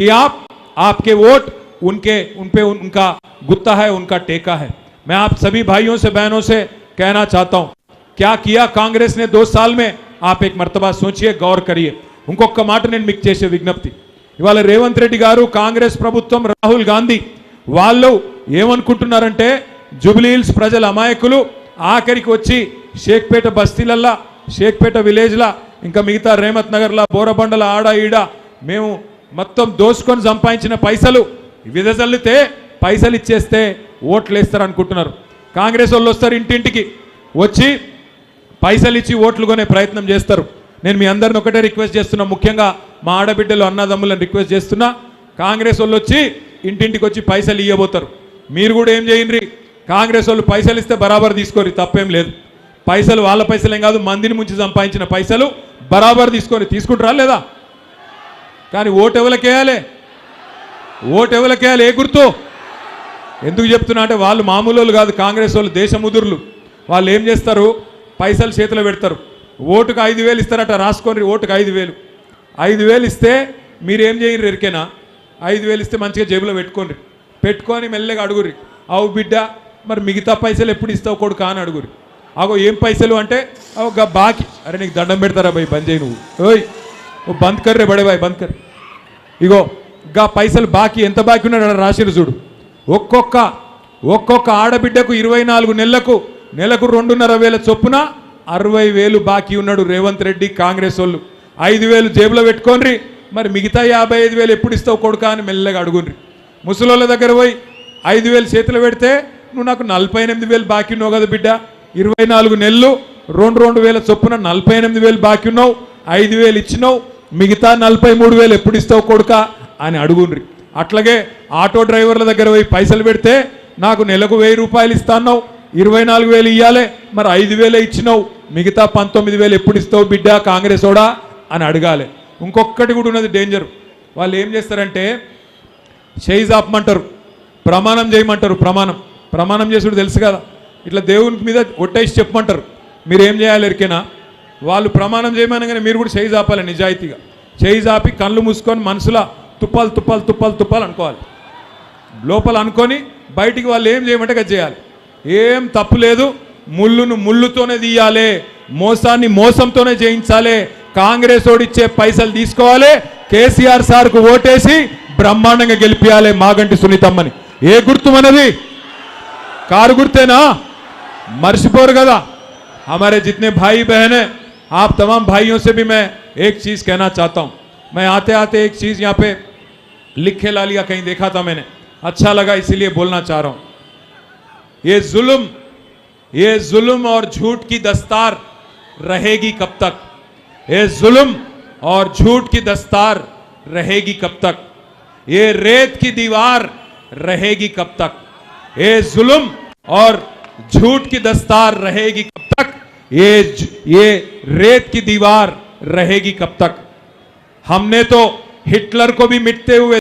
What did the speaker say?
कि आप आपके वोट उनके उन पे उनका गुत्ता है उनका टेका है मैं आप सभी भाइयों से बहनों से कहना चाहता हूं क्या किया कांग्रेस ने दो साल में आप एक मर्तबा सोचिए गौर करिए ఇంకొక మాట నేను మీకు చేసే విజ్ఞప్తి ఇవాళ రేవంత్ రెడ్డి గారు కాంగ్రెస్ ప్రభుత్వం రాహుల్ గాంధీ వాళ్ళు ఏమనుకుంటున్నారంటే జుబ్లీహిల్స్ ప్రజల అమాయకులు ఆఖరికి వచ్చి షేక్పేట బస్తీలల్లా షేక్పేట విలేజ్లా ఇంకా మిగతా రేమత్ నగర్లా బోరబండల ఆడ ఈడ మేము మొత్తం దోసుకొని సంపాదించిన పైసలు విదజల్లితే పైసలు ఇచ్చేస్తే ఓట్లు వేస్తారు అనుకుంటున్నారు కాంగ్రెస్ వాళ్ళు వస్తారు ఇంటింటికి వచ్చి పైసలు ఇచ్చి ఓట్లు కొనే ప్రయత్నం చేస్తారు. నేను మీ అందరిని ఒకటే రిక్వెస్ట్ చేస్తున్నా ముఖ్యంగా మా ఆడబిడ్డలు అన్నదమ్ములను రిక్వెస్ట్ చేస్తున్నా కాంగ్రెస్ వాళ్ళు వచ్చి ఇంటింటికి వచ్చి పైసలు ఇవ్వబోతారు మీరు కూడా ఏం చేయండి? కాంగ్రెస్ వాళ్ళు పైసలు ఇస్తే బరాబర్ తీసుకోరు తప్పేం లేదు. పైసలు వాళ్ళ పైసలేం కాదు మందిని ముంచి సంపాదించిన పైసలు బరాబర్ తీసుకొని తీసుకుంటారా లేదా? కానీ ఓటు ఎవరికేయాలి ఓటు ఎవరికేయాలి ఏ గుర్తు? ఎందుకు చెప్తున్నా అంటే వాళ్ళు మామూలు వాళ్ళు కాదు కాంగ్రెస్ వాళ్ళు దేశముదురులు వాళ్ళు ఏం చేస్తారు? పైసలు చేతిలో పెడతారు. ఓటుకు ఐదు వేలు ఇస్తారట రాసుకొని ఓటుకు ఐదు వేలు. ఐదు వేలు ఇస్తే మీరేం చేయరు ఎరికేనా? ఐదు వేలు ఇస్తే మంచిగా జేబులో పెట్టుకోండి. పెట్టుకొని మెల్లగా అడుగురి అవు బిడ్డ మరి మిగతా పైసలు ఎప్పుడు ఇస్తావు కొడుకు అని అడుగురి అగో ఏం పైసలు అంటే అవు బాకి. అరే నీకు దండం పెడతారా భయ్ బంద్ చేయి నువ్వు. ఓయ్! ఓ బంద్ కర్రే బడే బాయ్ బంద్ కర్ ఇగో గా పైసలు బాకీ ఎంత బాకీ ఉన్నాడు ఆడ రాసిరు చూడు. ఒక్కొక్క ఒక్కొక్క ఆడబిడ్డకు ఇరవై నాలుగు నెలలకు నెలకు రెండున్నర వేల చొప్పున అరవై వేలు బాకీ ఉన్నాడు రేవంత్ రెడ్డి కాంగ్రెస్ వాళ్ళు. ఐదు వేలు జేబులో పెట్టుకోండి మరి మిగతా యాభై ఐదు వేలు ఎప్పుడు ఇస్తావు కొడుకా అని మెల్లగా అడుగునరి ముసలోళ్ళ దగ్గర పోయి ఐదు వేలు చేతిలో పెడితే నువ్వు నాకు నలభై ఎనిమిది వేలు బాకీ ఉన్నావు కదా బిడ్డ ఇరవై నాలుగు నెలలు రెండు రెండు వేల చొప్పున నలభై ఎనిమిది వేలు బాకీ ఉన్నావు ఐదు వేలు ఇచ్చినావు మిగతా నలభై మూడు వేలు ఎప్పుడు ఇస్తావు కొడుకా అని అడుగుండ్రి. అట్లాగే ఆటో డ్రైవర్ల దగ్గర పోయి పైసలు పెడితే నాకు నెలకు వెయ్యి రూపాయలు ఇస్తాన్నావు ఇరవై నాలుగు వేలు ఇవ్వాలి మరి ఐదు వేలే ఇచ్చినావు మిగతా పంతొమ్మిది వేలు ఎప్పుడు ఇస్తావు బిడ్డ కాంగ్రెస్ ఓడా అని అడగాలి. ఇంకొకటి కూడా ఉన్నది డేంజర్ వాళ్ళు ఏం చేస్తారంటే షేజ్ ఆపమంటారు ప్రమాణం చేయమంటారు ప్రమాణం. ప్రమాణం చేసుడు తెలుసు కదా. ఇట్లా దేవుని మీద ఒట్టేసి చెప్పమంటారు. మీరు ఏం చేయాలి ఎరికేనా? వాళ్ళు ప్రమాణం చేయమనగానే మీరు కూడా చేయి ఆపాలి నిజాయితీగా చేయి ఆపి కళ్ళు మూసుకొని మనసులో తుప్పాలు తుప్పాలు తుప్పాలు తుప్పాలు అనుకోవాలి లోపల అనుకొని బయటికి వాళ్ళు ఏం చేయమంటే అది చేయాలి ఏం తప్పు లేదు ముళ్ళును ముళ్ళుతోనే తీయాలి మోసాన్ని మోసంతోనే చేయించాలి కాంగ్రెస్ ఓడిచ్చే పైసలు తీసుకోవాలి కేసీఆర్ సార్కు ఓటేసి బ్రహ్మాండంగా గెలిపియాలి మాగంటి సునీతమ్మని ఏ గుర్తు మనది కారు గుర్తేనా మర్చిపోరు కదా हमारे जितने भाई बहन हैं आप तमाम भाइयों से भी मैं एक चीज़ कहना चाहता हूँ। मैं आते आते एक चीज़ यहाँ पे लिखे ला लिया कहीं देखा था मैंने। अच्छा लगा, इसीलिए बोलना चाह रहा हूँ। ये जुल्म ये जुल्म और झूठ की दस्तार रहेगी कब तक? ये जुल्म और झूठ की दस्तार रहेगी कब तक? ये रेत की दीवार रहेगी कब तक? ये जुल्म और झूठ की दस्तार रहेगी कब तक? ये ये रेत की दीवार रहेगी कब तक? हमने तो हिटलर को भी मिटते हुए